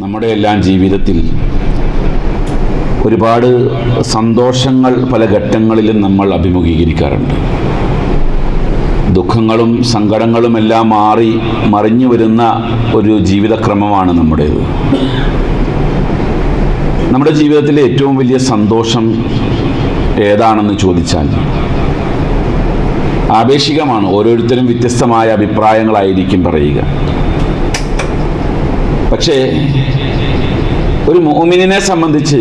നമ്മുടെ എല്ലാം ജീവിതത്തിൽ ഒരുപാട് സന്തോഷങ്ങൾ പല ഘട്ടങ്ങളിലും നമ്മൾ അഭിമുഖീകരിക്കാറുണ്ട്. ദുഃഖങ്ങളും സങ്കടങ്ങളും എല്ലാം മാറി മറിഞ്ഞു വരുന്ന ഒരു ജീവിതക്രമമാണ് നമ്മുടേത്. നമ്മുടെ ജീവിതത്തിലെ ഏറ്റവും വലിയ സന്തോഷം ഏതാണെന്ന് ചോദിച്ചാൽ ആപേക്ഷികമാണ്. ഓരോരുത്തരും വ്യത്യസ്തമായ അഭിപ്രായങ്ങളായിരിക്കും പറയുക. പക്ഷേ ഒരു മോമിനെ സംബന്ധിച്ച്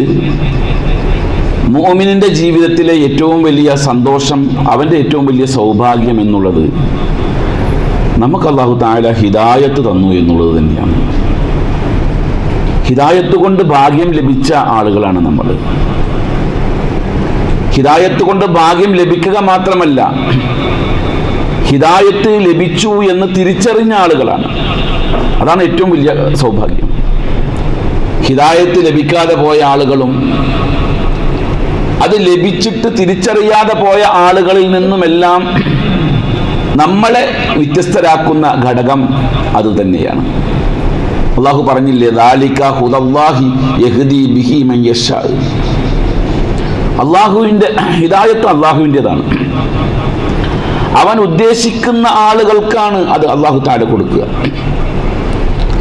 മോമിനിന്റെ ജീവിതത്തിലെ ഏറ്റവും വലിയ സന്തോഷം അവന്റെ ഏറ്റവും വലിയ സൗഭാഗ്യം എന്നുള്ളത് നമുക്ക് അള്ളാഹു താല ഹിദായത്ത് തന്നു എന്നുള്ളത് തന്നെയാണ്. ഹിദായത്ത് കൊണ്ട് ഭാഗ്യം ലഭിച്ച ആളുകളാണ് നമ്മൾ. ഹിദായത്ത് കൊണ്ട് ഭാഗ്യം ലഭിക്കുക മാത്രമല്ല ഹിദായത്ത് ലഭിച്ചു എന്ന് തിരിച്ചറിഞ്ഞ ആളുകളാണ്. അതാണ് ഏറ്റവും വലിയ സൗഭാഗ്യം. ഹിദായത്ത് ലഭിക്കാതെ പോയ ആളുകളും അത് ലഭിച്ചിട്ട് തിരിച്ചറിയാതെ പോയ ആളുകളിൽ നിന്നുമെല്ലാം നമ്മളെ വ്യത്യസ്തരാക്കുന്ന ഘടകം അതുതന്നെയാണ് അള്ളാഹു പറഞ്ഞില്ലേ ദാലിക ഹുദല്ലാഹി യഹ്ദി ബിഹി മൻ അള്ളാഹുവിന്റെ ഹിദായത്ത് അള്ളാഹുവിന്റെതാണ്. അവൻ ഉദ്ദേശിക്കുന്ന ആളുകൾക്കാണ് അത് അള്ളാഹു താഴെ കൊടുക്കുക.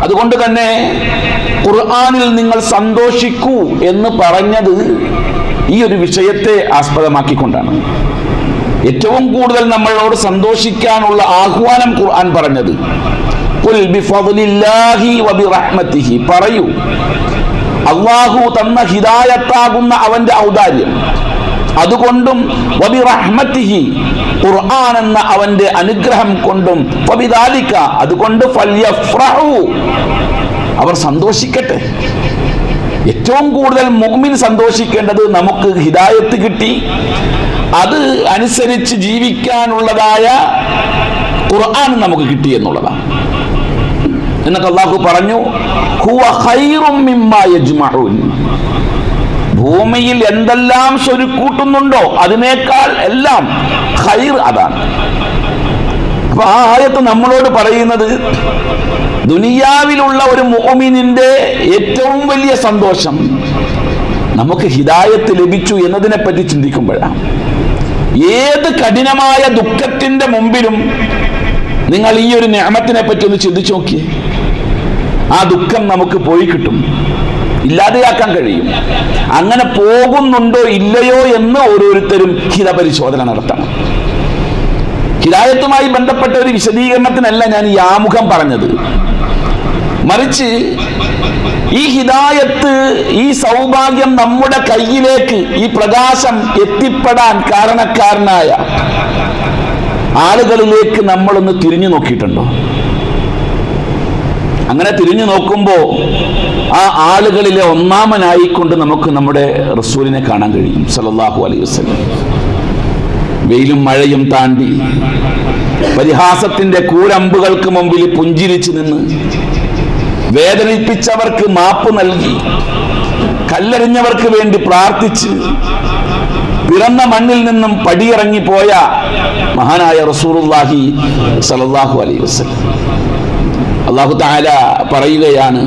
അതുകൊണ്ട് തന്നെ ഖുർആാനിൽ നിങ്ങൾ സന്തോഷിക്കൂ എന്ന് പറഞ്ഞത് ഈ ഒരു വിഷയത്തെ ആസ്പദമാക്കിക്കൊണ്ടാണ്. ഏറ്റവും കൂടുതൽ നമ്മളോട് സന്തോഷിക്കാനുള്ള ആഹ്വാനം ഖുർആൻ പറഞ്ഞത്. പറയൂ അള്ളാഹു തന്ന ഹിദായത്താകുന്ന അവന്റെ ഔദാര്യം. അതുകൊണ്ടും ഖുർആൻ എന്ന അവന്റെ അനുഗ്രഹം കൊണ്ടും അതുകൊണ്ട് അവർ സന്തോഷിക്കട്ടെ. ഏറ്റവും കൂടുതൽ മുഗ്മിൻ സന്തോഷിക്കേണ്ടത് നമുക്ക് ഹിദായത്ത് കിട്ടി. അത് അനുസരിച്ച് ജീവിക്കാനുള്ളതായ ഖുർആൻ നമുക്ക് കിട്ടി എന്നുള്ളതാണ്. എന്നൊക്കെ അള്ളാഹു പറഞ്ഞു ഹുവ ഖൈറും യജ്മഊൻ. ഭൂമിയിൽ എന്തെല്ലാം സ്വരുക്കൂട്ടുന്നുണ്ടോ അതിനേക്കാൾ എല്ലാം ഹൈർ അതാണ്. അപ്പൊ ആ ആയത്ത് നമ്മളോട് പറയുന്നത് ദുനിയാവിലുള്ള ഒരു മോമിനിന്റെ ഏറ്റവും വലിയ സന്തോഷം നമുക്ക് ഹിതായത്ത് ലഭിച്ചു എന്നതിനെ പറ്റി ചിന്തിക്കുമ്പോഴാണ്. ഏത് കഠിനമായ ദുഃഖത്തിന്റെ മുമ്പിലും നിങ്ങൾ ഈ ഒരു നിയമത്തിനെ പറ്റി ഒന്ന് ചിന്തിച്ചു നോക്കിയേ. ആ ദുഃഖം നമുക്ക് പോയി കിട്ടും. ഇല്ലാതെയാക്കാൻ കഴിയും. അങ്ങനെ പോകുന്നുണ്ടോ ഇല്ലയോ എന്ന് ഓരോരുത്തരും ഹിതപരിശോധന നടത്തണം. ഹിതായത്തുമായി ബന്ധപ്പെട്ട ഒരു വിശദീകരണത്തിനല്ല ഞാൻ ഈ ആമുഖം പറഞ്ഞത്. മറിച്ച് ഈ ഹിതായത്ത് ഈ സൗഭാഗ്യം നമ്മുടെ കയ്യിലേക്ക് ഈ പ്രകാശം എത്തിപ്പെടാൻ കാരണക്കാരനായ ആളുകളിലേക്ക് നമ്മളൊന്ന് തിരിഞ്ഞു നോക്കിയിട്ടുണ്ടോ? അങ്ങനെ തിരിഞ്ഞു നോക്കുമ്പോൾ ആളുകളിലെ ഒന്നാമനായിക്കൊണ്ട് നമുക്ക് നമ്മുടെ റസൂലിനെ കാണാൻ കഴിയും. സലല്ലാഹു അലൈഹി വസ്ലം വെയിലും മഴയും താണ്ടി പരിഹാസത്തിന്റെ കൂരമ്പുകൾക്ക് മുമ്പിൽ പുഞ്ചിരിച്ചു നിന്ന് വേദനിപ്പിച്ചവർക്ക് മാപ്പ് നൽകി കല്ലെറിഞ്ഞവർക്ക് വേണ്ടി പ്രാർത്ഥിച്ച് പിറന്ന മണ്ണിൽ നിന്നും പടിയിറങ്ങിപ്പോയ മഹാനായ റസൂറുല്ലാഹി സലല്ലാഹു അലൈഹി വസ്ലം അള്ളാഹു താല പറയുകയാണ്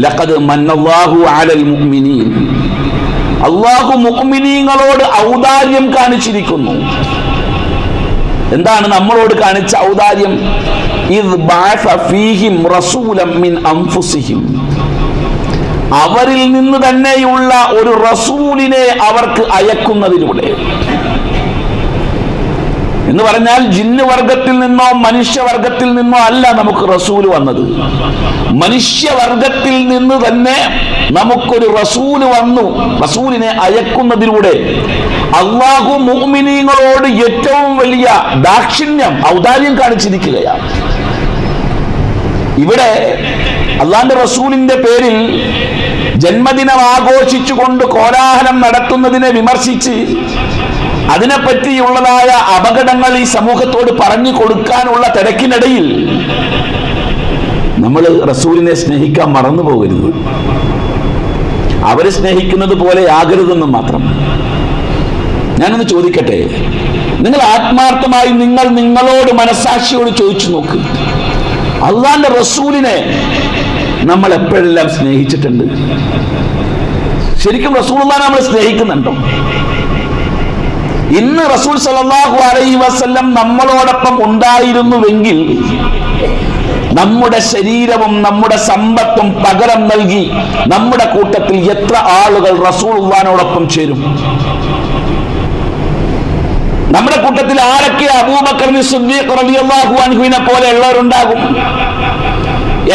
ലഖദ് മന്നല്ലാഹു അലൽ മുഅ്മിനീൻ. അള്ളാഹു മുഅ്മിനീങ്ങളോട് ഔദാര്യം കാണിച്ചിരിക്കുന്നു. എന്താണ് നമ്മളോട് കാണിച്ച ഔദാര്യം? മിൻ അവരിൽ നിന്ന് തന്നെയുള്ള ഒരു റസൂലിനെ അവർക്ക് അയക്കുന്നതിലൂടെ. എന്ന് പറഞ്ഞാൽ ജിന്ന് വർഗത്തിൽ നിന്നോ മനുഷ്യവർഗത്തിൽ നിന്നോ അല്ല നമുക്ക് റസൂൽ വന്നത്. മനുഷ്യവർഗത്തിൽ നിന്ന് തന്നെ നമുക്കൊരു റസൂൽ വന്നു. റസൂലിനെ അയക്കുന്നതിലൂടെ അള്ളാഹു മുഅ്മിനീങ്ങളോട് ഏറ്റവും വലിയ ദാക്ഷിണ്യം ഔദാര്യം കാണിച്ചിരിക്കുകയാണ്. ഇവിടെ അള്ളാന്റെ റസൂലിന്റെ പേരിൽ ജന്മദിനം ആഘോഷിച്ചുകൊണ്ട് കോലാഹലം നടത്തുന്നതിനെ വിമർശിച്ച് അതിനെപ്പറ്റിയുള്ളതായ അപകടങ്ങൾ ഈ സമൂഹത്തോട് പറഞ്ഞു കൊടുക്കാനുള്ള തിരക്കിനിടയിൽ നമ്മൾ റസൂലിനെ സ്നേഹിക്കാൻ മറന്നു പോകരുത്. അവരെ സ്നേഹിക്കുന്നത് പോലെ ആകരുതെന്നും മാത്രം. ഞാനൊന്ന് ചോദിക്കട്ടെ? നിങ്ങൾ ആത്മാർത്ഥമായി നിങ്ങൾ നിങ്ങളോട് മനസാക്ഷിയോട് ചോദിച്ചു നോക്ക്. അള്ളാന്റെ റസൂലിനെ നമ്മൾ എപ്പോഴെല്ലാം സ്നേഹിച്ചിട്ടുണ്ട്? ശരിക്കും റസൂൾ നമ്മൾ സ്നേഹിക്കുന്നുണ്ടോ? ഇന്ന് റസൂൽ സലാഹു അലൈഹി വസല്ലം നമ്മളോടൊപ്പം ഉണ്ടായിരുന്നുവെങ്കിൽ നമ്മുടെ ശരീരവും നമ്മുടെ സമ്പത്തും പകരം നൽകി നമ്മുടെ കൂട്ടത്തിൽ എത്ര ആളുകൾ റസൂൾ ഉള്ളവാനോടൊപ്പം ചേരും? നമ്മുടെ കൂട്ടത്തിൽ ആരൊക്കെ അൻഹുവിനെ പോലെ ഉള്ളവരുണ്ടാകും?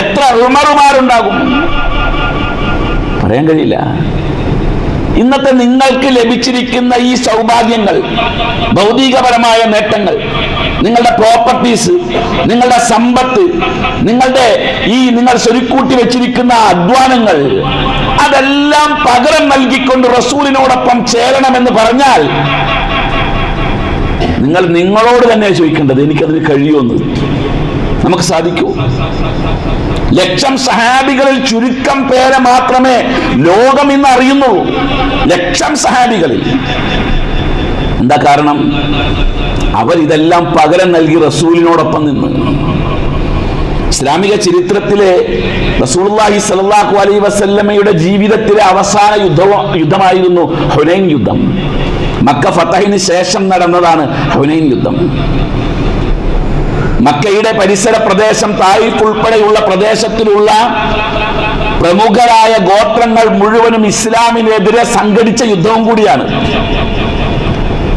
എത്ര ഉമറുമാരുണ്ടാകും പറയാൻ കഴിയില്ല. ഇന്നത്തെ നിങ്ങൾക്ക് ലഭിച്ചിരിക്കുന്ന ഈ സൗഭാഗ്യങ്ങൾ ഭൗതികപരമായ നേട്ടങ്ങൾ നിങ്ങളുടെ പ്രോപ്പർട്ടീസ് നിങ്ങളുടെ സമ്പത്ത് നിങ്ങളുടെ ഈ നിങ്ങൾ സ്വരുക്കൂട്ടി വെച്ചിരിക്കുന്ന അധ്വാനങ്ങൾ അതെല്ലാം പകരം നൽകിക്കൊണ്ട് റസൂലിനോടൊപ്പം ചേരണമെന്ന് പറഞ്ഞാൽ നിങ്ങൾ നിങ്ങളോട് തന്നെ ചോദിക്കേണ്ടത്. എനിക്കതിന് കഴിയുമെന്ന്. നമുക്ക് സാധിക്കൂ? ലക്ഷം സഹാബികളിൽ ചുരുക്കം പേരെ മാത്രമേ ലോകം ഇന്ന് അറിയുന്നുള്ളൂ. ലക്ഷം സഹാബികളിൽ. എന്താ കാരണം? അവരിതെല്ലാം പകരം നൽകി റസൂലിനോടൊപ്പം നിന്ന്. ഇസ്ലാമിക ചരിത്രത്തിലെ റസൂലുള്ളാഹി സലാഹു അലൈ വസല്ലമയുടെ ജീവിതത്തിലെ അവസാന യുദ്ധ യുദ്ധമായിരുന്നു ഹുനൈൻ യുദ്ധം. മക്ക ഫത്തഹിന് ശേഷം നടന്നതാണ് ഹുനൈൻ യുദ്ധം. മക്കയുടെ പരിസര പ്രദേശം തായിഫ് ഉൾപ്പെടെയുള്ള പ്രദേശത്തിലുള്ള പ്രമുഖരായ ഗോത്രങ്ങൾ മുഴുവനും ഇസ്ലാമിനെതിരെ സംഘടിച്ച യുദ്ധവും കൂടിയാണ്.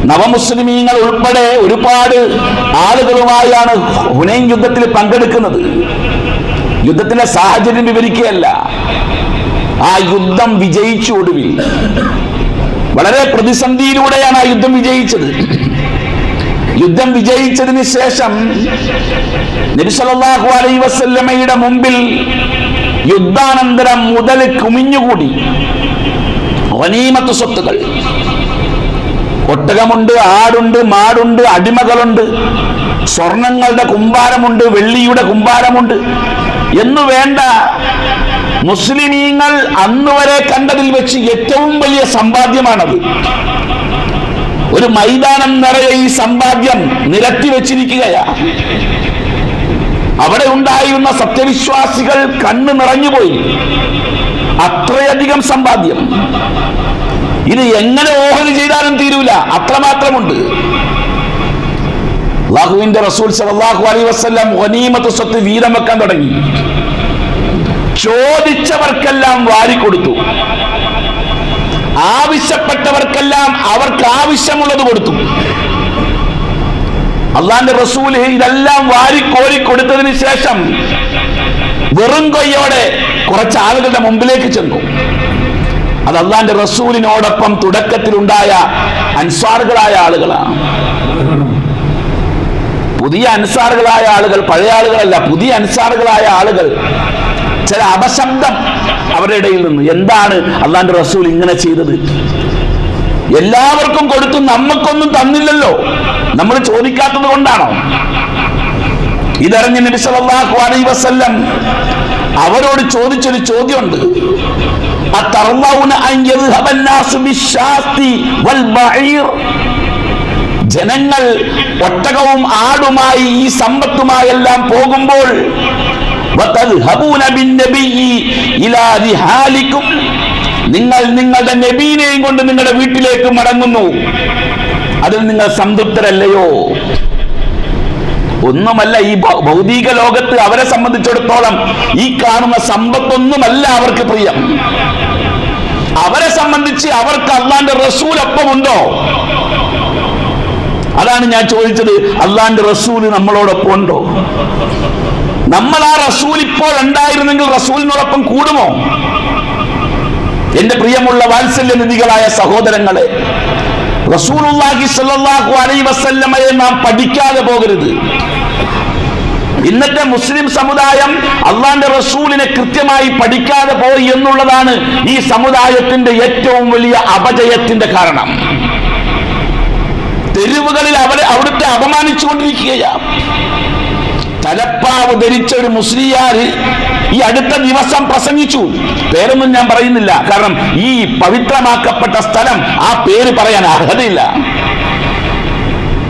നവമുസ്ലിമീങ്ങൾ ഉൾപ്പെടെ ഒരുപാട് ആളുകളുമായാണ് ഹുനൈൻ യുദ്ധത്തിൽ പങ്കെടുക്കുന്നത്. യുദ്ധത്തിന്റെ സാഹചര്യം വിവരിക്കുകയല്ല. ആ യുദ്ധം വിജയിച്ചു ഒടുവിൽ. വളരെ പ്രതിസന്ധിയിലൂടെയാണ് ആ യുദ്ധം വിജയിച്ചത്. യുദ്ധം വിജയിച്ചതിന് ശേഷം നബിസല്ലാഹു അലൈ വസല്ലമയുടെ മുമ്പിൽ യുദ്ധാനന്തരം മുതൽ കുമിഞ്ഞുകൂടി. വനീമത്ത് സ്വത്തുകൾ ഒട്ടകമുണ്ട് ആടുണ്ട് മാടുണ്ട് അടിമകളുണ്ട് സ്വർണങ്ങളുടെ കുമ്പാരമുണ്ട് വെള്ളിയുടെ കുമ്പാരമുണ്ട്. എന്നു വേണ്ട മുസ്ലിമീങ്ങൾ അന്നുവരെ കണ്ടതിൽ വെച്ച് ഏറ്റവും വലിയ സമ്പാദ്യമാണത്. ഒരു മൈതാനം നിറയെ ഈ സമ്പാദ്യം നിരത്തി വെച്ചിരിക്കുകയാ. അവിടെ ഉണ്ടായിരുന്ന സത്യവിശ്വാസികൾ കണ്ണു നിറഞ്ഞുപോയി അത്രയധികം സമ്പാദ്യം. ഇത് എങ്ങനെ ഓഹരി ചെയ്താലും തീരൂല. അത്രമാത്രമുണ്ട്. അള്ളാഹുവിന്റെ റസൂൽ സലാഹു അലൈ വസല്ലം ഗനീമത്ത് സ്വത്ത് വീരം വെക്കാൻ തുടങ്ങി. ചോദിച്ചവർക്കെല്ലാം വാരിക്കൊടുത്തു. ആവശ്യപ്പെട്ടവർക്കെല്ലാം അവർക്ക് ആവശ്യമുള്ളത് കൊടുത്തു. അള്ളാന്റെ റസൂൽ ഇതെല്ലാം വാരിക്കോരി കൊടുത്തതിന് ശേഷം വെറും കൊയ്യോടെ കുറച്ച് ആളുകളുടെ മുമ്പിലേക്ക് ചെന്നു. അത് അള്ളാന്റെ റസൂലിനോടൊപ്പം തുടക്കത്തിലുണ്ടായ അൻസാറുകളായ ആളുകളാണ്. പുതിയ അൻസാറുകളായ ആളുകൾ പഴയ ആളുകളല്ല പുതിയ അൻസാറുകളായ ആളുകൾ ചില അപശബ്ദം അവരുടെ ഇടയിൽ നിന്ന്. എന്താണ് അള്ളാന്റെ റസൂൽ ഇങ്ങനെ ചെയ്തത്? എല്ലാവർക്കും കൊടുത്തു നമ്മക്കൊന്നും തന്നില്ലല്ലോ. നമ്മൾ ചോദിക്കാത്തത് കൊണ്ടാണോ? ഇതറിഞ്ഞ നബി സല്ലല്ലാഹു അലൈഹി വസല്ലം അവരോട് ചോദിച്ചൊരു ചോദ്യമുണ്ട്. ജനങ്ങൾ ഒട്ടകവും ആടുമായി ഈ സമ്പത്തുമായെല്ലാം പോകുമ്പോൾ നിങ്ങൾ നിങ്ങളുടെ നബീനെയും കൊണ്ട് നിങ്ങളുടെ വീട്ടിലേക്ക് മടങ്ങുന്നു. അതിൽ നിങ്ങൾ സംതൃപ്തരല്ലയോ? ഒന്നുമല്ല ഈ ഭൗതിക ലോകത്ത് അവരെ സംബന്ധിച്ചിടത്തോളം ഈ കാണുന്ന സമ്പത്തൊന്നുമല്ല അവർക്ക് പ്രിയം. അവരെ സംബന്ധിച്ച് അവർക്ക് അള്ളാന്റെ റസൂൽ അതാണ് ഞാൻ ചോദിച്ചത്. അള്ളാന്റെ റസൂൽ നമ്മളോടൊപ്പം ഉണ്ടോ നമ്മൾ ആ റസൂൽ ഇപ്പോൾ ഉണ്ടായിരുന്നെങ്കിൽ റസൂലിനോടൊപ്പം കൂടുമോ? എന്റെ പ്രിയമുള്ള വാത്സല്യനിധികളായ സഹോദരങ്ങളെ റസൂലുള്ളാഹി സല്ലല്ലാഹു അലൈഹി വസല്ലമയെ നാം പഠിക്കാതെ പോകരുത്. ഇന്നത്തെ മുസ്ലിം സമുദായം അള്ളാന്റെ റസൂലിനെ കൃത്യമായി പഠിക്കാതെ പോയി എന്നുള്ളതാണ് ഈ സമുദായത്തിന്റെ ഏറ്റവും വലിയ അപജയത്തിന്റെ കാരണം. തെരുവുകളിൽ അവരെ അവിടുത്തെ അപമാനിച്ചുകൊണ്ടിരിക്കുകയാണ്. തലപ്പാവ് ധരിച്ച ഒരു മുസ്ലിയാര് ഈ അടുത്ത ദിവസം പ്രസംഗിച്ചു. പേരൊന്നും ഞാൻ പറയുന്നില്ല. കാരണം ഈ പവിത്രമാക്കപ്പെട്ട സ്ഥലം ആ പേര് പറയാൻ അർഹതയില്ല.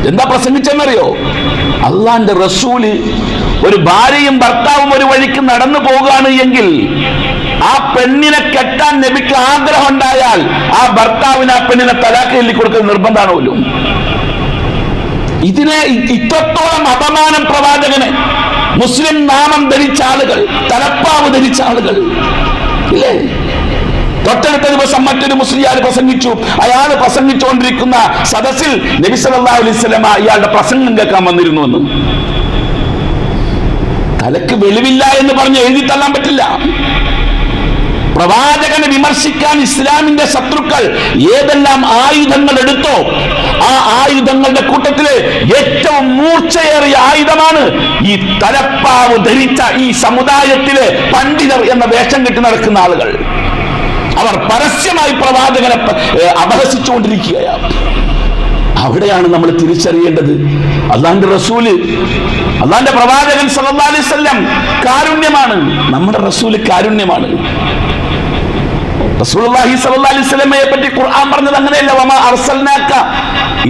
എന്താ പ്രസംഗിച്ചെന്നറിയോ? അള്ളാന്റെ റസൂൽ ഒരു ഭാര്യയും ഭർത്താവും ഒരു വഴിക്ക് നടന്നു പോകുകയാണ് എങ്കിൽ ആ പെണ്ണിനെ കെട്ടാൻ നബിക്ക് ആഗ്രഹം ഉണ്ടായാൽ ആ ഭർത്താവിന് ആ പെണ്ണിനെ തലാക്ക് ചൊല്ലി കൊടുക്കൽ നിർബന്ധമാണല്ലോ. ഇതിനെ ഇത്രത്തോളം അപമാനം പ്രവാചകന് മുസ്ലിം നാമം ധരിച്ച ആളുകൾ തലപ്പാവ് ധരിച്ച ആളുകൾ ഇല്ലേ? തൊട്ടടുത്ത ദിവസം മറ്റൊരു മുസ്ലിയാർ പ്രസംഗിച്ചു. അയാൾ പ്രസംഗിച്ചുകൊണ്ടിരിക്കുന്ന സദസ്സിൽ നബി സല്ലല്ലാഹു അലൈഹി വസല്ലമ ഇയാളുടെ പ്രസംഗം കേൾക്കാൻ വന്നിരുന്നു എന്ന്. തലക്ക് വെളിവില്ല എന്ന് പറഞ്ഞ് എഴുതി തള്ളാൻ പറ്റില്ല. പ്രവാചകനെ വിമർശിക്കാൻ ഇസ്ലാമിന്റെ ശത്രുക്കൾ ഏതെല്ലാം ആയുധങ്ങൾ എടുത്തോ ആ ആയുധങ്ങളുടെ കൂട്ടത്തിൽ ഏറ്റവും മൂർച്ചയേറിയ ആയുധമാണ് ഈ തലപ്പാവ് ധരിച്ച ഈ സമുദായത്തിലെ പണ്ഡിതർ എന്ന വേഷം കെട്ടി നടക്കുന്ന ആളുകൾ. അവർ പരസ്യമായി പ്രവാചകനെ അപഹസിച്ചുകൊണ്ടിരിക്കുകയാണ്. അവിടെയാണ് നമ്മൾ തിരിച്ചറിയേണ്ടത്. അള്ളാന്റെ റസൂൽ അള്ളാന്റെ പ്രവാചകൻ സല്ലാ അലൈഹി വസല്ലം കാരുണ്യമാണ്. നമ്മുടെ റസൂൽ കാരുണ്യമാണ്. റസൂലുള്ളാഹി സ്വല്ലല്ലാഹി അലൈഹി വസല്ലമയെ പറ്റി ഖുർആൻ പറഞ്ഞത് അങ്ങനെയല്ല വമാ അർസൽനാക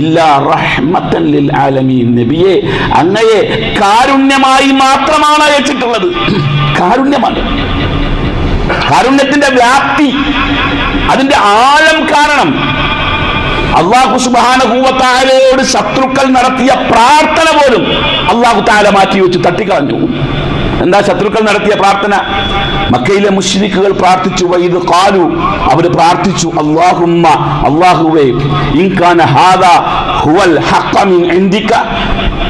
ഇല്ലാ റഹ്മത്തൻ ലിൽ ആലമീൻ. നബിയെ അങ്ങയെ കാരുണ്യമായി മാത്രമാണ് അയച്ചിട്ടുള്ളത്. കാരുണ്യമാണ്. കാരുണ്യത്തിന്റെ വ്യാപ്തി അതിന്റെ ആഴം കാരണം അള്ളാഹു സുബാനഹൂവത്താലയോട് ശത്രുക്കൾ നടത്തിയ പ്രാർത്ഥന പോലും അള്ളാഹു താല മാറ്റി വെച്ച് തട്ടിക്കളഞ്ഞു. എന്താ ശത്രുക്കൾ നടത്തിയ പ്രാർത്ഥന? മക്കയിലെ മുഷ്രിഖുകൾ പ്രാർത്ഥിച്ചു വൈദ് കാലു അവർ പ്രാർത്ഥിച്ചു അള്ളാഹുമ്മ അള്ളാഹുവേ ഇൻകാന ഹാദാ ഹുവൽ ഹഖ മിൻ ഇൻദിക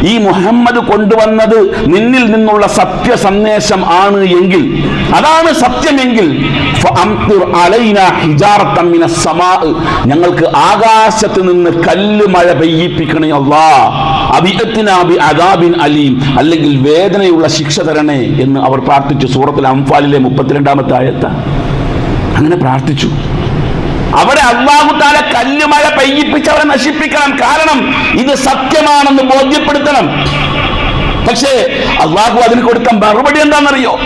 ഈ മുഹമ്മദ് കൊണ്ടുവന്നത് നിന്നിൽ നിന്നുള്ള സത്യ സന്ദേശം ആണ് എങ്കിൽ അതാണ് സത്യമെങ്കിൽ ഞങ്ങൾക്ക് ആകാശത്ത് നിന്ന് കല്ല് മഴ പെയ്യിപ്പിക്കണേ അള്ളാ. അബിഅത്തിനാബി അദാബിൻ അലീം. അല്ലെങ്കിൽ വേദനയുള്ള ശിക്ഷ തരണേ എന്ന് അവർ പ്രാർത്ഥിച്ചു. സൂറത്തിൽ അംഫാലിലെ മുപ്പത്തിരണ്ടാമത്തെ ആയത്ത. അങ്ങനെ പ്രാർത്ഥിച്ചു. അവിടെ അള്ളാഹു താല കല്ലുമഴ പെയ്യിപ്പിച്ച് അവരെ നശിപ്പിക്കണം. കാരണം ഇത് സത്യമാണെന്ന് ബോധ്യപ്പെടുത്തണം. പക്ഷേ അള്ളാഹു അതിന് കൊടുത്ത മറുപടി എന്താണെന്നറിയോ?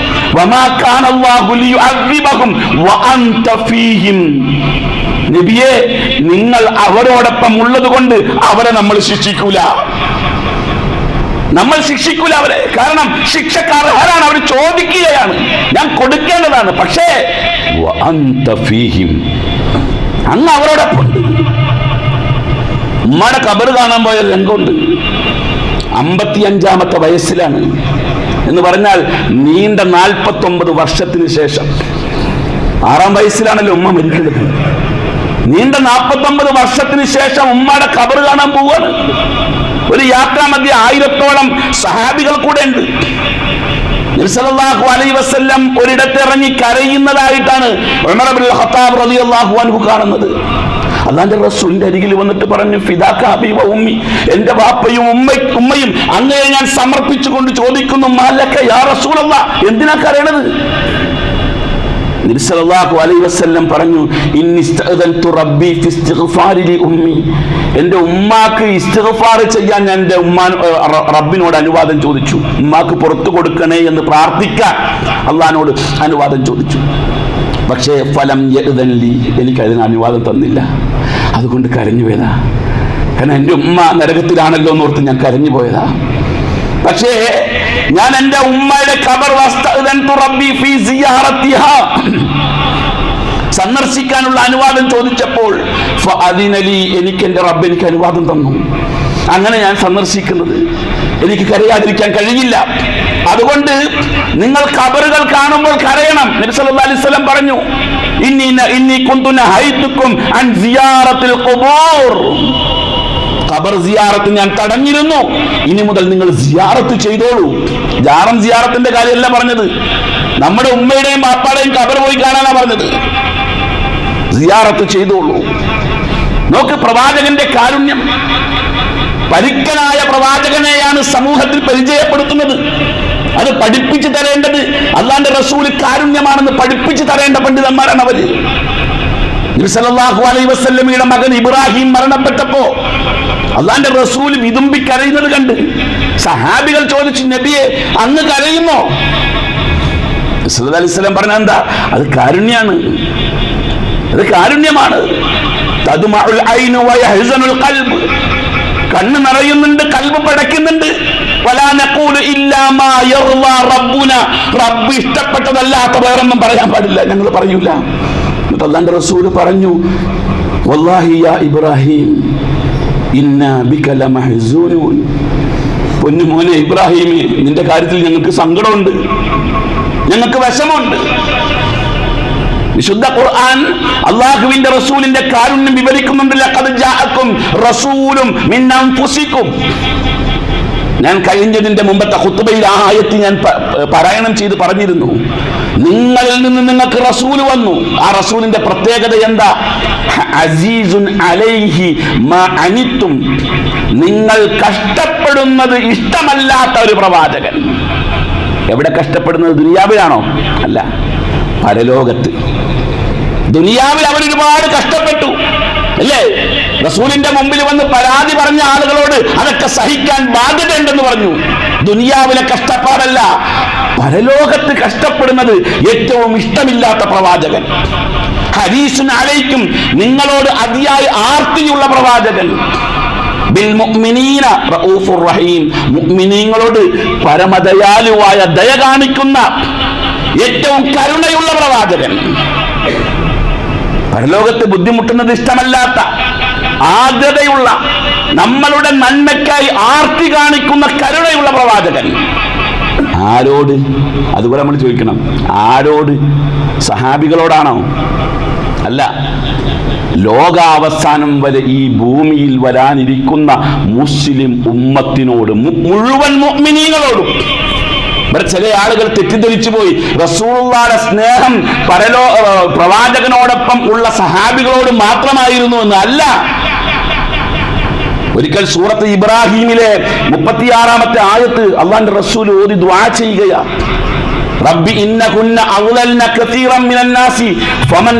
നബിയെ നിങ്ങൾ അവരോടൊപ്പം ഉള്ളത് കൊണ്ട് അവരെ നമ്മൾ ശിക്ഷിക്കൂല. നമ്മൾ ശിക്ഷിക്കൂല അവരെ. കാരണം ശിക്ഷക്ക് അർഹരാണ് അവർ ചോദിക്കുകയാണ്. ഞാൻ കൊടുക്കേണ്ടതാണ്. പക്ഷേ അങ്ങ് അവരോടൊപ്പം ഉമ്മയുടെ കബറ് കാണാൻ പോയ രംഗമുണ്ട്. അമ്പത്തിയഞ്ചാമത്തെ വയസ്സിലാണ്. എന്ന് പറഞ്ഞാൽ നീണ്ട നാൽപ്പത്തി ഒമ്പത് വർഷത്തിന് ശേഷം. ആറാം വയസ്സിലാണല്ലോ ഉമ്മ മരിക്കുന്നത്. നീണ്ട നാൽപ്പത്തി ഒമ്പത് വർഷത്തിന് ശേഷം ഉമ്മയുടെ കബറ് കാണാൻ പോവാണ്. ഒരു യാത്രാ മധ്യ ആയിരത്തോളം സഹാബികൾ കൂടെ ഉണ്ട്. ഒരിടത്ത് ഇറങ്ങി കരയുന്നതായിട്ടാണ് കാണുന്നത്. അതാന്റെ റസൂലിന്റെ അരികിൽ വന്നിട്ട് പറഞ്ഞു ഫിദാക ഹബീബ ഉമ്മി എന്റെ വാപ്പയും ഉമ്മ ഉമ്മയും അങ്ങയെ ഞാൻ സമർപ്പിച്ചുകൊണ്ട് ചോദിക്കുന്നു മാലക്ക യാ റസൂലല്ല എന്തിനാ കരയണത്? നബി സല്ലല്ലാഹു അലൈഹി വസല്ലം പറഞ്ഞു റബ്ബി ഉമ്മി. എന്റെ ഉമ്മാക്ക് ഇസ്തിഗ്ഫാർ ചെയ്യാൻ ഞാൻ എന്റെ ഉമ്മാ റബ്ബിനോട് അനുവാദം ചോദിച്ചു. ഉമ്മാക്ക് പുറത്തു കൊടുക്കണേ എന്ന് പ്രാർത്ഥിക്കാൻ അള്ളഹാനോട് അനുവാദം ചോദിച്ചു. പക്ഷേ ഫലം ലി എനിക്ക് അതിന് അനുവാദം തന്നില്ല. അതുകൊണ്ട് കരഞ്ഞു പോയതാ കാരണം എന്റെ ഉമ്മ നരകത്തിലാണല്ലോ എന്ന് ഓർത്ത് ഞാൻ കരഞ്ഞു പോയതാ പക്ഷേ ഞാൻ എന്റെ ഉമ്മയുടെ ഖബർ സന്ദർശിക്കാനുള്ള അനുവാദം ചോദിച്ചപ്പോൾ അതിനലി എനിക്ക് എന്റെ റബ്ബ് എനിക്ക് അനുവാദം തന്നു. അങ്ങനെ ഞാൻ സന്ദർശിക്കുന്നത്. എനിക്ക് കരയാതിരിക്കാൻ കഴിയില്ല. അതുകൊണ്ട് നിങ്ങൾ ഖബറുകൾ കാണുമ്പോൾ കരയണം. നബി സല്ലല്ലാഹു അലൈഹി വസല്ലം പറഞ്ഞു ഇന്നി ഇന്നി കുന്തുന ഹൈത്തുക്കും അൻ സിയാറത്തിൽ ഖബർ സിയാറത്ത് ഞാൻ തടഞ്ഞിരുന്നു ഇനി മുതൽ നിങ്ങൾ സിയാറത്ത് ചെയ്തോളൂ. ജാറം സിയാറത്തിന്റെ കാര്യമല്ല പറഞ്ഞത്. നമ്മുടെ ഉമ്മയുടെയും ബാപ്പാടെയും ഖബർ പോയി കാണാനാ പറഞ്ഞത്. സിയാറത്ത് ചെയ്തോളൂ. നോക്ക് പ്രവാചകന്റെ കാരുണ്യം. പരിക്കനായ പ്രവാചകനെയാണ് സമൂഹത്തിൽ പരിചയപ്പെടുത്തുന്നത്. അത് പഠിപ്പിച്ചു തരേണ്ടത് അള്ളാന്റെ റസൂൽ കാരുണ്യമാണെന്ന് പഠിപ്പിച്ചു തരേണ്ട പണ്ഡിതന്മാരാണ് അവർ. വസല്ലമയുടെ മകൻ ഇബ്രാഹിം മരണപ്പെട്ടപ്പോ അള്ളാന്റെ റസൂൽ വിതുമ്പി കരയുന്നത് കണ്ട് സഹാബികൾ ചോദിച്ചു നബിയെ അങ്ങ് കരയുന്നോ? അലൈഹി സ്വലം പറഞ്ഞ എന്താ? അത് കാരുണ്യാണ്. അത് കാരുണ്യമാണ്. കണ്ണ് നിറയുന്നുണ്ട് കൽബ് പടയ്ക്കുന്നുണ്ട്. റബ്ബ് ഇഷ്ടപ്പെട്ടതല്ലാത്ത വേറൊന്നും പറയാൻ പാടില്ല. ഞങ്ങൾ പറയൂല. എന്നിട്ട് അള്ളാന്റെ റസൂൽ പറഞ്ഞു വല്ലാഹി യാ ഇബ്രാഹിം ഇന്ന ബിക ലമഹ്സൂനൂൻ. പൊന്നു മോനെ ഇബ്രാഹിമേ നിന്റെ കാര്യത്തിൽ ഞങ്ങൾക്ക് സങ്കടമുണ്ട്. ഞങ്ങൾക്ക് വിഷമമുണ്ട്. വിശുദ്ധ ഖുർആൻ അള്ളാഹുവിന്റെ റസൂലിന്റെ കാരുണ്യം വിവരിക്കുന്നുണ്ടല്ല ജാഅക്കും റസൂലും മിന്നം അൻഫുസിക്കും. ഞാൻ കഴിഞ്ഞതിന്റെ മുമ്പത്തെ ഖുത്ബയിൽ ആ ആയത്തിൽ ഞാൻ പാരായണം ചെയ്ത് പറഞ്ഞിരുന്നു. നിങ്ങളിൽ നിന്ന് നിങ്ങൾക്ക് റസൂൽ വന്നു. ആ റസൂലിന്റെ പ്രത്യേകത എന്താ? അസീസുൻ അലൈഹി അനിത്തും. നിങ്ങൾ കഷ്ടപ്പെടുന്നത് ഇഷ്ടമല്ലാത്ത ഒരു പ്രവാചകൻ. എവിടെ കഷ്ടപ്പെടുന്നത്? ദുനിയാവിലാണോ? അല്ല പരലോകത്ത്. ദുനിയാവിൽ അവൻ ഒരുപാട് കഷ്ടപ്പെട്ടു. അല്ലേ? റസൂലിന്റെ മുമ്പിൽ വന്ന് പരാതി പറഞ്ഞ ആളുകളോട് അതൊക്കെ സഹിക്കാൻ ബാധ്യതയുണ്ടെന്ന് പറഞ്ഞു. ദുനിയാവിലെ കഷ്ടപ്പാടല്ല പരലോകത്ത് കഷ്ടപ്പെടുന്നത് ഏറ്റവും ഇഷ്ടമില്ലാത്ത പ്രവാചകൻ. ഹരീസുൻ അലൈക്കും നിങ്ങളോട് അതിയായി ആർത്തിയുള്ള പ്രവാചകൻ. മുഅ്മിനീങ്ങളോട് പരമദയാലുവായ ദയ കാണിക്കുന്ന ഏറ്റവും കരുണയുള്ള പ്രവാചകൻ. പരലോകത്ത് ബുദ്ധിമുട്ടുന്നത് ഇഷ്ടമല്ലാത്ത ആദ്യതയുള്ള നമ്മളുടെ നന്മയ്ക്കായി ആർത്തി കാണിക്കുന്ന കരുണയുള്ള പ്രവാചകൻ. ആരോട്? അതുപോലെ നമ്മൾ ചോദിക്കണം. ആരോട്? സഹാബികളോടാണോ? അല്ല ലോകാവസാനം വരെ ഈ ഭൂമിയിൽ വരാനിരിക്കുന്ന മുസ്ലിം ഉമ്മത്തിനോട് മുഴുവൻ മുഅ്മിനീങ്ങളോടും ഇവിടെ ചില ആളുകൾ തെറ്റിദ്ധരിച്ചു പോയി. റസൂളുള്ളാടെ സ്നേഹം പരലോ പ്രവാചകനോടൊപ്പം ഉള്ള സഹാബികളോട് മാത്രമായിരുന്നു എന്ന് അല്ല. ഒരിക്കൽ സൂറത്ത് ഇബ്രാഹിമിലെ മുപ്പത്തിയാറാമത്തെ ആയത്ത് അള്ളാന്റെ റസൂൽ ഓതി ദ്വാ ചെയ്യുകയാ. റബ്ബി നാസി ഫമൻ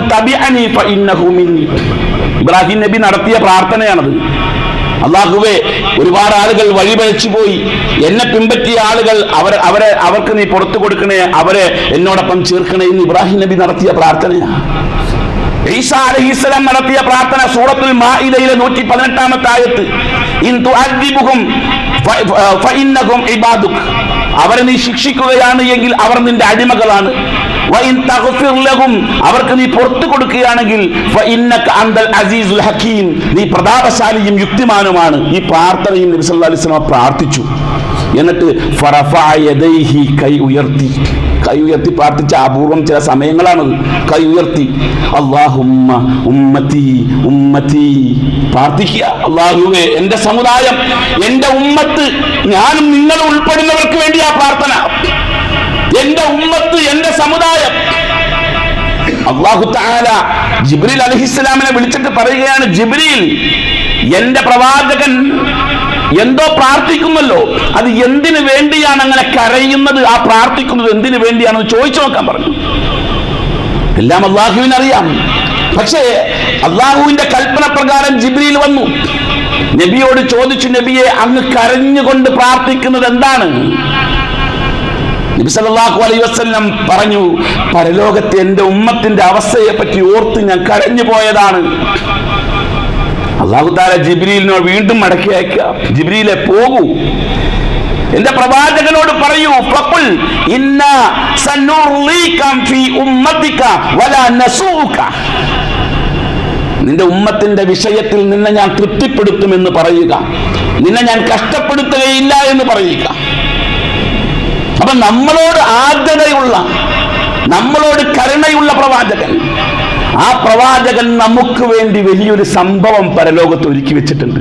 ഇബ്രാഹിം നബി നടത്തിയ പ്രാർത്ഥനയാണത്. അള്ളാഹുവേ ഒരുപാട് ആളുകൾ വഴിപഴിച്ചു പോയി. എന്നെ പിൻപറ്റിയ ആളുകൾ അവർ അവരെ അവർക്ക് നീ പുറത്തു കൊടുക്കണേ അവരെ എന്നോടൊപ്പം ചേർക്കണേ എന്ന് ഇബ്രാഹിം നബി നടത്തിയ പ്രാർത്ഥനയാണ്. ഈസാ അലഹിസ്ലാം നടത്തിയ പ്രാർത്ഥന സൂറത്തുൽ മാഇദയിലെ നൂറ്റി പതിനെട്ടാമത്തെ ആയത്ത് അവരെ നീ ശിക്ഷിക്കുകയാണ് എങ്കിൽ അവർ നിന്റെ അടിമകളാണ്. അവർക്ക് നീ പുറത്തു കൊടുക്കുകയാണെങ്കിൽ അസീസുൽ ഹക്കീം നീ പ്രതാപശാലിയും യുക്തിമാനുമാണ്. ഈ പ്രാർത്ഥനയും നബി അലൈഹി വസല്ലം പ്രാർത്ഥിച്ചു. എന്നിട്ട് കൈ ഉയർത്തി. കൈ ഉയർത്തി പ്രാർത്ഥിച്ച അപൂർവം ചില സമയങ്ങളാണത്. കൈ ഉയർത്തി. അള്ളാഹുമ്മ ഉമ്മത്തി ഉമ്മത്തി. പ്രാർത്ഥിക്കുക. അള്ളാഹുവേ എന്റെ സമുദായം എന്റെ ഉമ്മത്ത് ഞാനും നിങ്ങളും ഉൾപ്പെടുന്നവർക്ക് വേണ്ടിയാ പ്രാർത്ഥന. എന്റെ ഉമ്മത്ത് എന്റെ സമുദായം. അള്ളാഹു താല ജിബ്രീൽ വിളിച്ചിട്ട് പറയുകയാണ് ജിബ്രീൽ എന്റെ പ്രവാചകൻ എന്തോ പ്രാർത്ഥിക്കുന്നല്ലോ. അത് എന്തിനു വേണ്ടിയാണ് അങ്ങനെ കരയുന്നത്? ആ പ്രാർത്ഥിക്കുന്നത് എന്തിനു വേണ്ടിയാണെന്ന് ചോദിച്ചു നോക്കാൻ പറഞ്ഞു. എല്ലാം അള്ളാഹുവിന് അറിയാം പക്ഷേ അള്ളാഹുവിന്റെ കൽപ്പന പ്രകാരം ജിബ്രിയിൽ വന്നു. നബിയോട് ചോദിച്ചു നബിയെ അങ്ങ് കരഞ്ഞുകൊണ്ട് പ്രാർത്ഥിക്കുന്നത് എന്താണ്? നബി അലൈ വസല്ലം പറഞ്ഞു പരലോകത്തെ എന്റെ ഉമ്മത്തിന്റെ അവസ്ഥയെ പറ്റി ഓർത്ത് ഞാൻ കരഞ്ഞു പോയതാണ്. അള്ളാഹുദാല ജിബ്രീലിനോ വീണ്ടും മടക്കി അയക്കുക. ജിബ്രീലെ പോകൂ. എന്റെ പ്രവാചകനോട് പറയൂ ഫീ ഉമ്മത്തിക വലാ നസൂക നിന്റെ ഉമ്മത്തിന്റെ വിഷയത്തിൽ നിന്നെ ഞാൻ തൃപ്തിപ്പെടുത്തുമെന്ന് പറയുക. നിന്നെ ഞാൻ കഷ്ടപ്പെടുത്തുകയില്ല എന്ന് പറയുക. അപ്പൊ നമ്മളോട് ആദ്യതയുള്ള നമ്മളോട് കരുണയുള്ള പ്രവാചകൻ. ആ പ്രവാചകൻ നമുക്ക് വേണ്ടി വലിയൊരു സംഭവം പരലോകത്ത് ഒരുക്കി വെച്ചിട്ടുണ്ട്.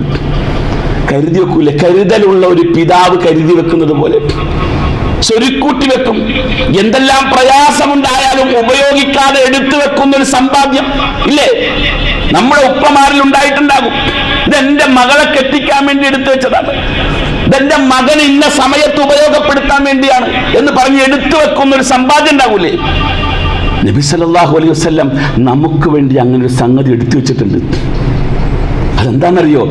കരുതി വെക്കൂലെ? കരുതലുള്ള ഒരു പിതാവ് കരുതി വെക്കുന്നത് പോലെ. ചൊരുക്കൂട്ടി വെക്കും. എന്തെല്ലാം പ്രയാസമുണ്ടായാലും ഉപയോഗിക്കാതെ എടുത്തു വെക്കുന്ന ഒരു സമ്പാദ്യം. ഇല്ലേ? നമ്മുടെ ഉപ്പമാരിൽ ഉണ്ടായിട്ടുണ്ടാകും. ഇത് ഇതെന്റെ മകളെ കെട്ടിക്കാൻ വേണ്ടി എടുത്തു വെച്ചതാണ്. ഇതെന്റെ മകൻ ഇന്ന സമയത്ത് ഉപയോഗപ്പെടുത്താൻ വേണ്ടിയാണ് എന്ന് പറഞ്ഞ് എടുത്തു വെക്കുന്ന ഒരു സമ്പാദ്യം ഉണ്ടാവൂലേ? നബി സല്ലല്ലാഹു അലൈഹി വസല്ലം നമുക്ക് വേണ്ടി അങ്ങനെ ഒരു സംഗതി എടുത്തു വെച്ചിട്ടുണ്ട്. അതെന്താണെന്നറിയോ?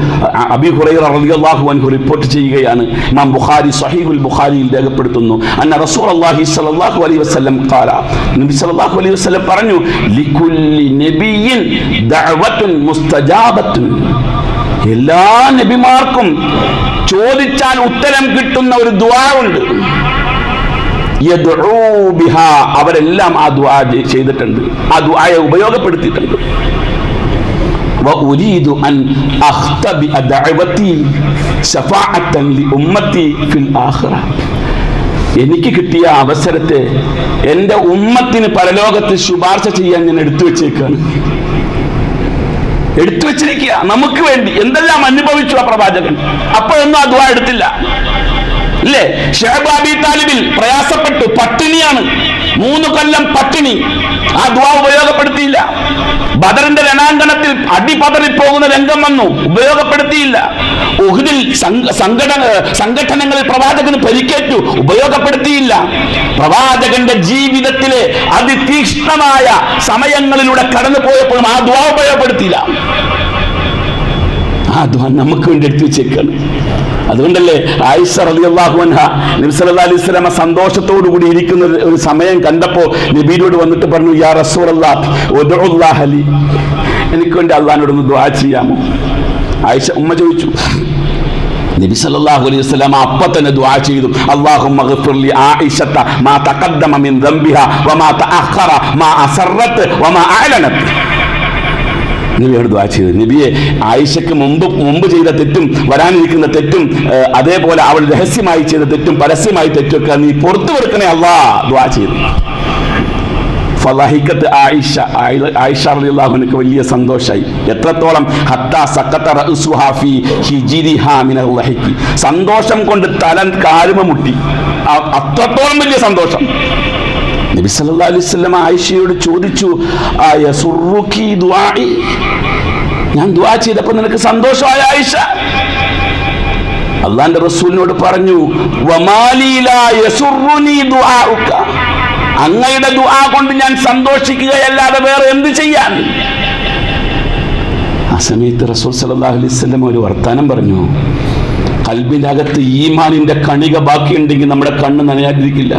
അബി ഹുറൈറ റളിയല്ലാഹു അൻഹു റിപ്പോർട്ട് ചെയ്യുകയാണ്. ഇമാം ബുഖാരി സഹീഹുൽ ബുഖാരിയിൽ രേഖപ്പെടുത്തുന്നു. അന്ന റസൂലുള്ളാഹി സ്വല്ലല്ലാഹു അലൈഹി വസല്ലം ഖാല നബി സല്ലല്ലാഹു അലൈഹി വസല്ലം പറഞ്ഞു ലികുല്ലി നബിയിൻ ദഅവത്തുൻ മുസ്തജാബത്തുൻ. എല്ലാ നബിമാർക്കും ചോദിച്ചാൽ ഉത്തരം കിട്ടുന്ന ഒരു ദ്വാ ഉണ്ട് യദ്ഉ ബിഹാ അവരെല്ലാം ആ ദ്വാ ചെയ്തിട്ടുണ്ട് ആ ദ്വായെ ഉപയോഗപ്പെടുത്തിയിട്ടുണ്ട് وأريد أن أختبئ دعوتي شفاعة لأمتي في الآخرة എനിക്ക് കിട്ടിയ അവസരത്തെ എൻ്റെ ഉമ്മത്തിന് പരലോകത്ത് ശുപാർശ ചെയ്യാൻ ഞാൻ എടുത്തു വെച്ചേക്കാണ് എടുത്തു വെച്ചിരിക്കുക നമുക്ക് വേണ്ടി എന്തെല്ലാം അനുഭവിച്ചു ആ പ്രവാചകൻ? അപ്പോഴൊന്നും അധ്വാ എടുത്തില്ല. ഇല്ലേ അബി താലിബിൽ പ്രയാസപ്പെട്ടു. പട്ടിണിയാണ്. മൂന്ന് കൊല്ലം പട്ടിണി. ആ ദ്വാ ഉപയോഗപ്പെടുത്തിയില്ല. ബദറിന്റെ രണാങ്കണത്തിൽ അടിപതറി പോകുന്ന രംഗം വന്നു. ഉപയോഗപ്പെടുത്തിയില്ല. ഉഹുദിൽ സംഘടന സംഘടനകളിൽ പ്രവാചകന് പരിക്കേറ്റു. ഉപയോഗപ്പെടുത്തിയില്ല. പ്രവാചകന്റെ ജീവിതത്തിലെ അതിതീക്ഷ്ണമായ സമയങ്ങളിലൂടെ കടന്നു പോയപ്പോഴും ആ ദ്വാ ഉപയോഗപ്പെടുത്തിയില്ല. ആ ദ്വാ നമുക്ക് വേണ്ടി എടുത്തു വെച്ചേക്കാണ്. അതുകൊണ്ടല്ലേ ആയിഷ റളിയല്ലാഹു അൻഹ നബി സല്ലല്ലാഹു അലൈഹി വസല്ലമ സന്തോഷത്തോടു കൂടി ഇരിക്കുന്ന ഒരു- സമയം കണ്ടപ്പോൾ നബിയോട് വന്നിട്ട് പറഞ്ഞു യാ റസൂലല്ലാഹ് ഉദ്ഉല്ലാഹ ലി. എനിക്ക് വേണ്ടി അള്ളാഹിനോട് ഒന്ന് ദുആ ചെയ്യാമോ? ആയിഷ ഉമ്മ ചോദിച്ചു. നബി സല്ലല്ലാഹു അലൈഹി വസല്ലമ അപ്പ തന്നെ ദുആ ചെയ്തു. അല്ലാഹുമ്മ ഗ്ഫിർ ലി ആയിഷത മാ തഖദ്ദമ മിൻ ദംബിഹ വമാ തഅഖറ മാ അസറത് വമാ അഅലനത്. നബിയോട് ദ്വാ ചെയ്തു നബിയെ ആയിഷയ്ക്ക് മുമ്പ് മുമ്പ് ചെയ്ത തെറ്റും വരാനിരിക്കുന്ന തെറ്റും അതേപോലെ അവൾ രഹസ്യമായി ചെയ്ത തെറ്റും പരസ്യമായി തെറ്റൊക്കെ നീ പുറത്തു വെറുക്കണേ അല്ലാ ദ്വാ ചെയ്തു. ഫലഹിക്കത്ത് ആയിഷ ആയിഷ അള്ളാഹുനക്ക് വലിയ സന്തോഷമായി എത്രത്തോളം സന്തോഷം കൊണ്ട് തലൻ കാലുമ മുട്ടി. അത്രത്തോളം വലിയ സന്തോഷം. നബി അലൈഹി വസല്ലം ആയിഷയോട് ചോദിച്ചു ഞാൻ ദുആ ചെയ്തപ്പോൾ നിനക്ക് സന്തോഷമായ ആയിഷ? അള്ളാന്റെ റസൂലിനോട് പറഞ്ഞു അങ്ങയുടെ ദുആ കൊണ്ട് ഞാൻ സന്തോഷിക്കുകയല്ലാതെ വേറെ എന്ത് ചെയ്യാൻ? ആ സമയത്ത് റസൂൽ സല്ലല്ലാഹു അലൈഹി വസല്ലം ഒരു വർത്താനം പറഞ്ഞു കൽബിനകത്ത് ഈമാനിന്റെ കണിക ബാക്കിയുണ്ടെങ്കിൽ നമ്മുടെ കണ്ണ് നനയാതിരിക്കില്ല.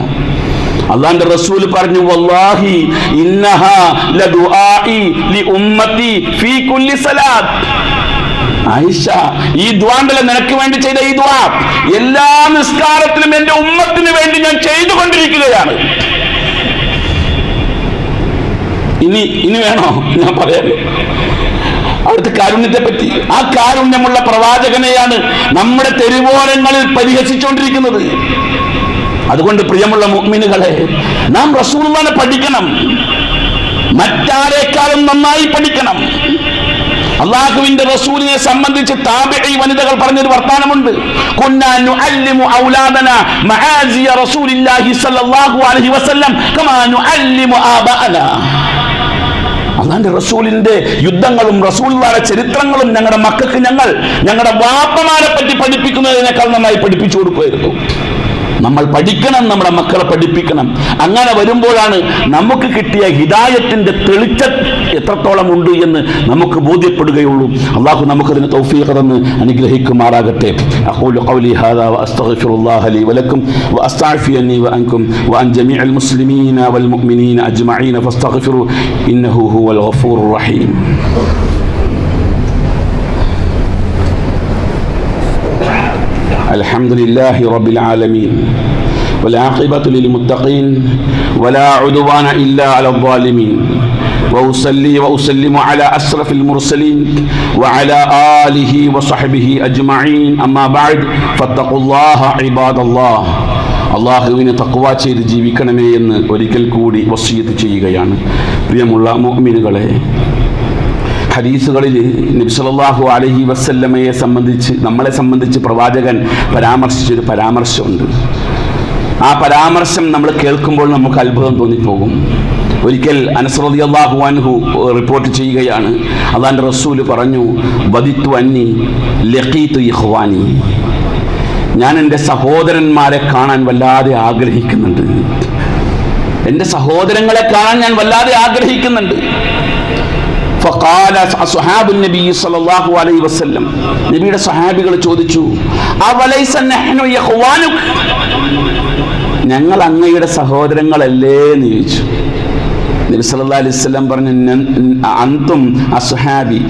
അള്ളാന്റെ റസൂൽ പറഞ്ഞു വല്ലാഹി ഇന്നഹ ലദുആഇ ലി ഉമ്മത്തി ഫീ കുല്ലി സലാത്ത്. ആയിഷ ഈ ദ്വാണ്ടല നിനക്ക് വേണ്ടി ചെയ്ത ഈ ദ്വാ എല്ലാ നിസ്കാരത്തിലും എന്റെ ഉമ്മത്തിന് വേണ്ടി ഞാൻ ചെയ്തുകൊണ്ടിരിക്കുകയാണ്. ഇനി ഇനി വേണോ? ഞാൻ പറയാം. അവിടുത്തെ കാരുണ്യത്തെ പറ്റി ആ കാരുണ്യമുള്ള പ്രവാചകനെയാണ് നമ്മുടെ തെരുവോരങ്ങളിൽ പരിഹസിച്ചുകൊണ്ടിരിക്കുന്നത്. അതുകൊണ്ട് പ്രിയമുള്ള മുഅ്മിനുകളെ നാം റസൂലുള്ളാനെ പഠിക്കണം. മറ്റാരേക്കാളും നന്നായി പഠിക്കണം. അള്ളാഹുവിന്റെ റസൂലിനെ സംബന്ധിച്ച് താബിഈ വനിതകൾ പറഞ്ഞൊരു വർത്താനമുണ്ട്. കുന്നാ നുഅല്ലിമു അലൈഹി വസല്ലം കമാ നുഅല്ലിമു അള്ളാന്റെ റസൂലിന്റെ യുദ്ധങ്ങളും റസൂലിന്റെ ചരിത്രങ്ങളും ഞങ്ങളുടെ മക്കൾക്ക് ഞങ്ങൾ ഞങ്ങളുടെ വാപ്പമാരെ പറ്റി പഠിപ്പിക്കുന്നതിനേക്കാൾ നന്നായി പഠിപ്പിച്ചു കൊടുക്കുമായിരുന്നു. നമ്മൾ പഠിക്കണം നമ്മുടെ മക്കളെ പഠിപ്പിക്കണം അങ്ങനെ വരുമ്പോഴാണ് നമുക്ക് കിട്ടിയ ഹിദായത്തിന്റെ തെളിച്ച എത്രത്തോളം ഉണ്ട് എന്ന് നമുക്ക് ബോധ്യപ്പെടുകയുള്ളൂ അള്ളാഹു നമുക്കതിന് തൗഫീഖ് തന്ന് അനുഗ്രഹിക്കുമാറാകട്ടെ أقول قولي هذا وأستغفر الله لي ولكم وأستعفيني وأنكم وأن جميع المسلمين والمؤمنين أجمعين فاستغفروا إنه هو الغفور الرحيم الحمد لله رب العالمين والعاقبة للمتقين ولا عدوان إلا على الظالمين وأصلي وأسلم على أشرف المرسلين وعلى آله وصحبه أجمعين أما بعد فاتقوا الله عباد الله അള്ളാഹുവിന് തക്കുവ ചെയ്ത് ജീവിക്കണമേ എന്ന് ഒരിക്കൽ കൂടി വസീയത്ത് ചെയ്യുകയാണ് പ്രിയമുള്ള മുഅ്മിനുകളെ ഹദീസുകളിൽ നബ്സലാഹു അലഹി വസല്ലമയെ സംബന്ധിച്ച് നമ്മളെ സംബന്ധിച്ച് പ്രവാചകൻ പരാമർശിച്ചൊരു പരാമർശമുണ്ട്. ആ പരാമർശം നമ്മൾ കേൾക്കുമ്പോൾ നമുക്ക് അത്ഭുതം തോന്നിപ്പോകും. ഒരിക്കൽ അനസ്രതി അള്ളാഹു അൻഹു റിപ്പോർട്ട് ചെയ്യുകയാണ്. അതാന്റെ റസൂൽ പറഞ്ഞു വദിത്തു അന്നി ലഖീത്തു ഇഹ്വാനി ഞാൻ എന്റെ സഹോദരന്മാരെ കാണാൻ വല്ലാതെ ആഗ്രഹിക്കുന്നുണ്ട്. എന്റെ സഹോദരങ്ങളെ കാണാൻ ഞാൻ വല്ലാതെ ആഗ്രഹിക്കുന്നുണ്ട്. സല്ലല്ലാഹു അലൈഹി വസല്ലം നബിയുടെ സഹാബികൾ ചോദിച്ചു ഞങ്ങൾ അങ്ങയുടെ സഹോദരങ്ങളല്ലേ? എന്ന് ചോദിച്ചു. നബി വസല്ലം പറഞ്ഞു "നൻ- അന്തും അസുഹാബി.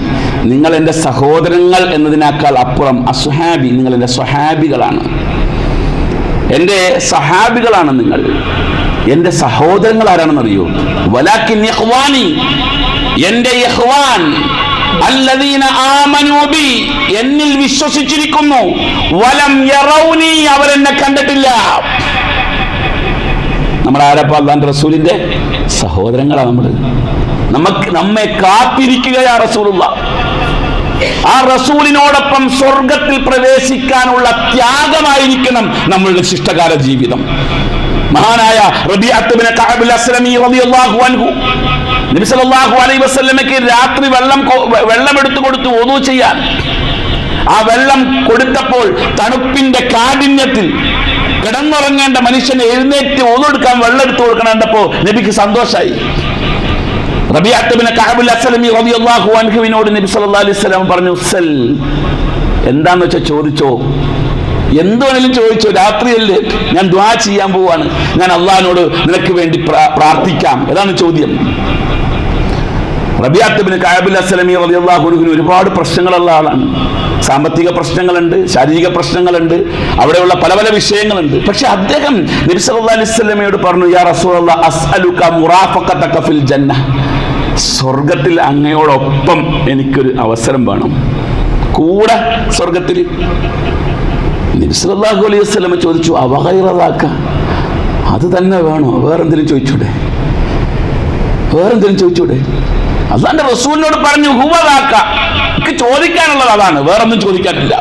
നിങ്ങൾ എന്റെ സഹോദരങ്ങൾ എന്നതിനേക്കാൾ അപ്പുറം അസുഹാബി നിങ്ങൾ എന്റെ സ്വഹാബികളാണ്. എന്റെ സഹാബികളാണ് നിങ്ങൾ. എന്റെ സഹോദരങ്ങൾ ആരാണെന്ന് ആരാണെന്നറിയോ? വലാക്കിൻ ഇഖ്വാനി യഹ്വാൻ എന്നിൽ വിശ്വസിച്ചിരിക്കുന്നു. വലം അവരെന്നെ കണ്ടിട്ടില്ല. നമ്മൾ ആരപ്പ റസൂലിന്റെ സഹോദരങ്ങളാണ് നമ്മൾ നമുക്ക് നമ്മെ കാത്തിരിക്കുകയാ റസൂലുള്ള. ആ റസൂലിനോടൊപ്പം സ്വർഗത്തിൽ പ്രവേശിക്കാനുള്ള ത്യാഗമായിരിക്കണം നമ്മളുടെ ശിഷ്ടകാല ജീവിതം. മഹാനായ റബീഅത്ത് ബിൻ കഅബുൽ അസ്ലമി റളിയല്ലാഹു അൻഹു നബി അലൈ അലൈഹി വസല്ലമയ്ക്ക് രാത്രി വെള്ളം വെള്ളം എടുത്തു കൊടുത്തു ഓതു ചെയ്യാൻ. ആ വെള്ളം കൊടുത്തപ്പോൾ തണുപ്പിന്റെ കാഠിന്യത്തിൽ കിടന്നുറങ്ങേണ്ട മനുഷ്യനെ എഴുന്നേറ്റ് എടുക്കാൻ വെള്ളം എടുത്തു കൊടുക്കണണ്ടപ്പോ നബിക്ക് സന്തോഷമായി റബിയാത്തബിന് അൻഹുവിനോട് നബി അലൈഹി പറഞ്ഞു സെൽ എന്താന്ന് വെച്ചാൽ ചോദിച്ചോ? എന്ത് വേണേലും ചോദിച്ചോ രാത്രിയല്ലേ ഞാൻ ദ്വാ ചെയ്യാൻ പോവാണ്. ഞാൻ അള്ളഹാനോട് നിനക്ക് വേണ്ടി പ്രാർത്ഥിക്കാം. ഏതാണ് ചോദ്യം. റബിയാത്തബിന് കായബുൽ അസ്ലമി റളിയല്ലാഹുവിന് ഒരുപാട് പ്രശ്നങ്ങളുള്ള ആളാണ്. സാമ്പത്തിക പ്രശ്നങ്ങളുണ്ട് ശാരീരിക പ്രശ്നങ്ങളുണ്ട് അവിടെയുള്ള പല പല വിഷയങ്ങളുണ്ട്. പക്ഷെ അദ്ദേഹം നബി സല്ലല്ലാഹു അലൈഹി വസല്ലമയോട് പറഞ്ഞു യാ അസ്അലുക മുറാഫഖതക ഫിൽ ജന്ന സ്വർഗത്തിൽ അങ്ങയോടൊപ്പം എനിക്കൊരു അവസരം വേണം. കൂടെ സ്വർഗത്തിൽ നബി സല്ലല്ലാഹു അലൈഹി വസ്ലമ ചോദിച്ചു അവഹൈറതാക്ക അത് തന്നെ വേണോ? വേറെന്തെങ്കിലും ചോദിച്ചൂടെ? വേറെന്തെങ്കിലും ചോദിച്ചൂടെ? അള്ളാന്റെ റസൂലിനോട് പറഞ്ഞു ഹുവതാക്ക ചോദിക്കാനുള്ളത് അതാണ് വേറൊന്നും ചോദിക്കാനില്ല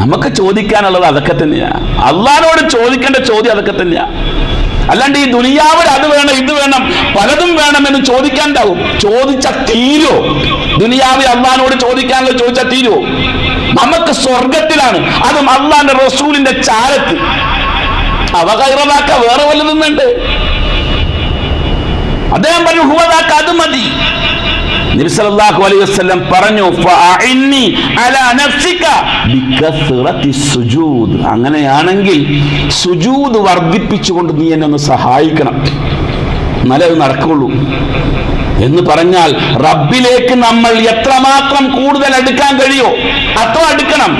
നമുക്ക് ചോദിക്കാനുള്ളത് അതൊക്കെ തന്നെയാ. അള്ളഹാനോട് ചോദിക്കേണ്ട ചോദ്യം അതൊക്കെ തന്നെയാ. അല്ലാണ്ട് ഈ ദുനിയാവിൽ അത് വേണം ഇത് വേണം പലതും വേണം എന്ന് ചോദിക്കാണ്ടാവും ചോദിച്ച തീരോ? ദുനിയാവിൽ അള്ളഹാനോട് ചോദിക്കാനുള്ള ചോദിച്ച തീരോ? നമുക്ക് സ്വർഗത്തിലാണ്. അതും അള്ളാന്റെ റസൂലിന്റെ ചാരത്ത്. അവകൈറതാക്ക വേറെ വല്ല നിന്നുണ്ട്? അദ്ദേഹം പറഞ്ഞു ഹുവതാക്ക അത് മതി. അലൈഹി പറഞ്ഞു സുജൂദ്. അങ്ങനെയാണെങ്കിൽ സുജൂദ് വർദ്ധിപ്പിച്ചുകൊണ്ട് നീ എന്നെ ഒന്ന് സഹായിക്കണം. എന്നാലേ അത് നടക്കുള്ളൂ. എന്ന് പറഞ്ഞാൽ റബ്ബിലേക്ക് നമ്മൾ എത്രമാത്രം കൂടുതൽ അടുക്കാൻ കഴിയോ അത്ര അടുക്കണം.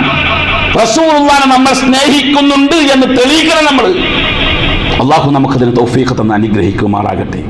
റസൂലുള്ളാനെ നമ്മൾ സ്നേഹിക്കുന്നുണ്ട് എന്ന് തെളിയിക്കണം നമ്മൾ അള്ളാഹു നമുക്കതിന് തൗഫീഖ് തന്ന് അനുഗ്രഹിക്കുമാറാകട്ടെ.